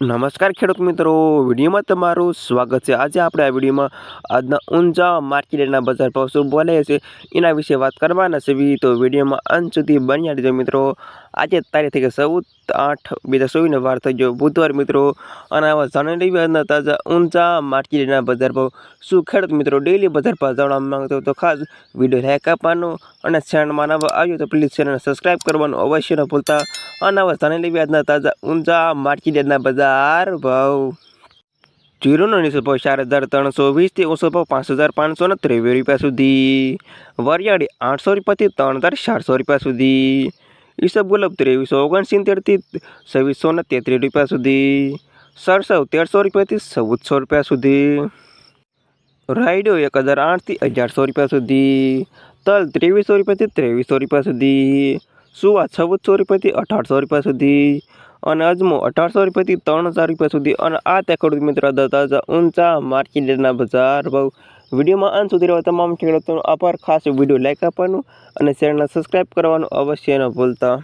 નમસ્કાર ખેડૂત મિત્રો. વિડીયોમાં તમારું સ્વાગત છે. આજે આપણે આ વિડીયોમાં આજના ઊંઝા માર્કેટના બજાર ભાવ શું બોલે છે, એના વિશે વાત કરવાના છે. તો વિડીયોમાં અંત સુધી બન્યા રહેજો મિત્રો. આજે તારીખ ગઈ ચૌદ આઠ બે હજાર ચોવીસનો વાર થઈ ગયો. બુધવાર મિત્રો, અને આવા જાણી આજના તાજા ઊંઝા માર્કેટના બજાર ભાવ શું ખેડૂત મિત્રો? ડેલી બજાર ભાવ જાણવા માંગતો તો ખાસ વીડિયો લાઈક આપવાનો અને ચેનલમાં નવા આવ્યો તો પ્લીઝ ચેનલને સબસ્ક્રાઈબ કરવાનું અવશ્ય ન ભૂલતા. અને લઈ વ્યાજના તાજા ઊંઝા માર્કેટના બજાર ભાવ. જીરોનો નીચો ભાવ ચાર હજાર ત્રણસો વીસથી ઓછો ભાવ પાંચ હજાર પાંચસો ને ત્રેવીસ રૂપિયા સુધી. વરિયાળી આઠસો રૂપિયાથી ત્રણ હજાર ચારસો રૂપિયા સુધી. ઈસબ ગુલાબ ત્રેવીસો ઓગણસિત્તેરથી છવ્વીસો ને તેત્રીસ રૂપિયા સુધી. સરસવ તેરસો રૂપિયાથી ચૌદસો રૂપિયા સુધી. રાઈડો એક હજાર આઠથી અગિયારસો રૂપિયા સુધી. તલ ત્રેવીસો રૂપિયાથી ત્રેવીસો રૂપિયા સુધી. સુવા ચૌદસો રૂપિયાથી અઢારસો રૂપિયા સુધી? અને અજમો અઢારસો રૂપિયાથી ત્રણ હજાર રૂપિયા સુધી. અને આ તે ખેડૂત મિત્ર તાજા ઊંચા માર્કેટના બજાર ભાવ. વિડીયોમાં અંત સુધી રહેવા તમામ ખેડૂતોનો આભાર. ખાસ વીડિયો લાઇક આપવાનું અને ચેનલને સબસ્ક્રાઈબ કરવાનું અવશ્ય ન ભૂલતા.